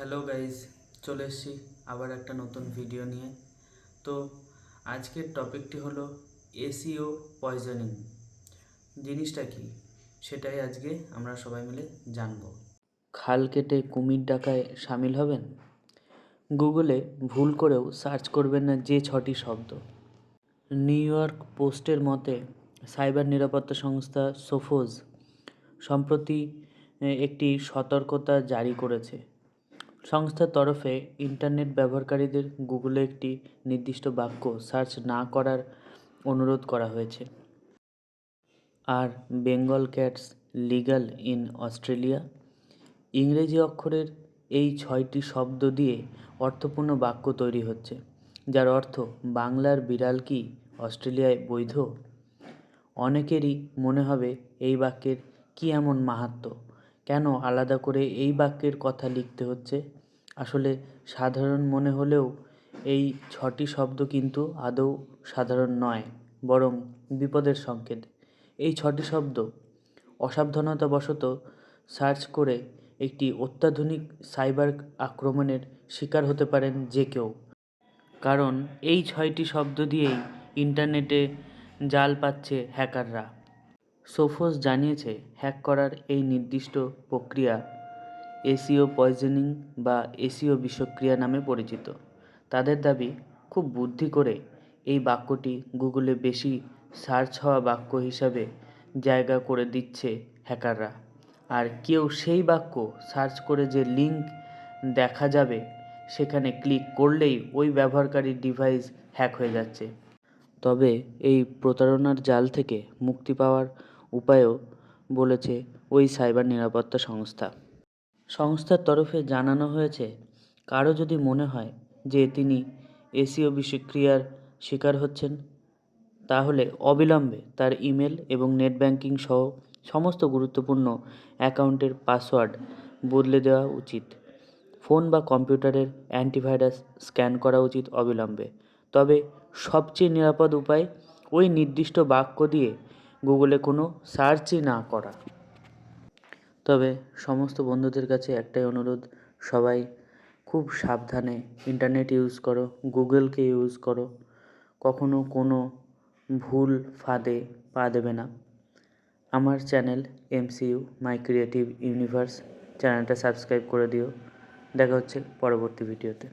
Hello guys চলে এসেছি আবার একটা নতুন ভিডিও নিয়ে। তো আজকের টপিকটি হলো এসিও পয়জনিং। জিনিসটা কি? সেটাই আজকে আমরা সবাই মিলে জানব। খাল কেটে কুমির ডাকায় সামিল হবেন? গুগলে ভুল করেও সার্চ করবেন না যে ছটি শব্দ। নিউ ইয়র্ক পোস্টের মতে, সাইবার নিরাপত্তা সংস্থা সোফোজ সম্প্রতি একটি সতর্কতা জারি করেছে। সংস্থার তরফে ইন্টারনেট ব্যবহারকারীদের গুগলে একটি নির্দিষ্ট বাক্য সার্চ না করার অনুরোধ করা হয়েছে। আর Bengal cats legal in Australia, ইংরেজি অক্ষরের এই ছয়টি শব্দ দিয়ে অর্থপূর্ণ বাক্য তৈরি হচ্ছে, যার অর্থ বাংলার বিড়াল কি অস্ট্রেলিয়ায় বৈধ? অনেকেরই মনে হবে এই বাক্যের কী এমন মাহাত্ম্য? কেন আলাদা করে এই বাক্যের কথা লিখতে হচ্ছে? আসলে সাধারণ মনে হলেও এই ছটি শব্দ কিন্তু আদৌ সাধারণ নয়, বরং বিপদের সংকেত। এই ছটি শব্দ অসাবধানতাবশত সার্চ করে একটি অত্যাধুনিক সাইবার আক্রমণের শিকার হতে পারেন যে কেউ। কারণ এই ছয়টি শব্দ দিয়েই ইন্টারনেটে জাল পাচ্ছে হ্যাকাররা। সোফোস জানিয়েছে, হ্যাক করার এই নির্দিষ্ট প্রক্রিয়া এসিও পয়জনিং বা এসিও বিষক্রিয়া নামে পরিচিত। তাদের দাবি, খুব বুদ্ধি করে এই বাক্যটি গুগলে বেশি সার্চ হওয়া বাক্য হিসাবে জায়গা করে দিচ্ছে হ্যাকাররা। আর কেউ সেই বাক্য সার্চ করে যে লিঙ্ক দেখা যাবে, সেখানে ক্লিক করলেই ওই ব্যবহারকারীর ডিভাইস হ্যাক হয়ে যাচ্ছে। তবে এই প্রতারণার জাল থেকে মুক্তি পাওয়ার উপায়ও বলেছে ওই সাইবার নিরাপত্তা সংস্থা। সংস্থার তরফে জানানো হয়েছে কারও যদি মনে হয় যে তিনি এসিও বিষক্রিয়ার শিকার হচ্ছেন, তাহলে অবিলম্বে তার ইমেল এবং নেট ব্যাংকিং সহ সমস্ত গুরুত্বপূর্ণ অ্যাকাউন্টের পাসওয়ার্ড বদলে দেওয়া উচিত। ফোন বা কম্পিউটারের অ্যান্টিভাইরাস স্ক্যান করা উচিত অবিলম্বে। তবে সবচেয়ে নিরাপদ উপায় ওই নির্দিষ্ট বাক্য দিয়ে গুগলে কোনো সার্চই না করা। তবে সমস্ত বন্ধুদের কাছে একটাই অনুরোধ, সবাই খুব সাবধানে ইন্টারনেট ইউজ করো গুগলকে ইউজ করো। কখনো কোনো ভুল ফাঁদে পা দেবে না। আমার channel MCU my creative universe চ্যানেলটা সাবস্ক্রাইব করে দিও। দেখা হচ্ছে পরবর্তী ভিডিওতে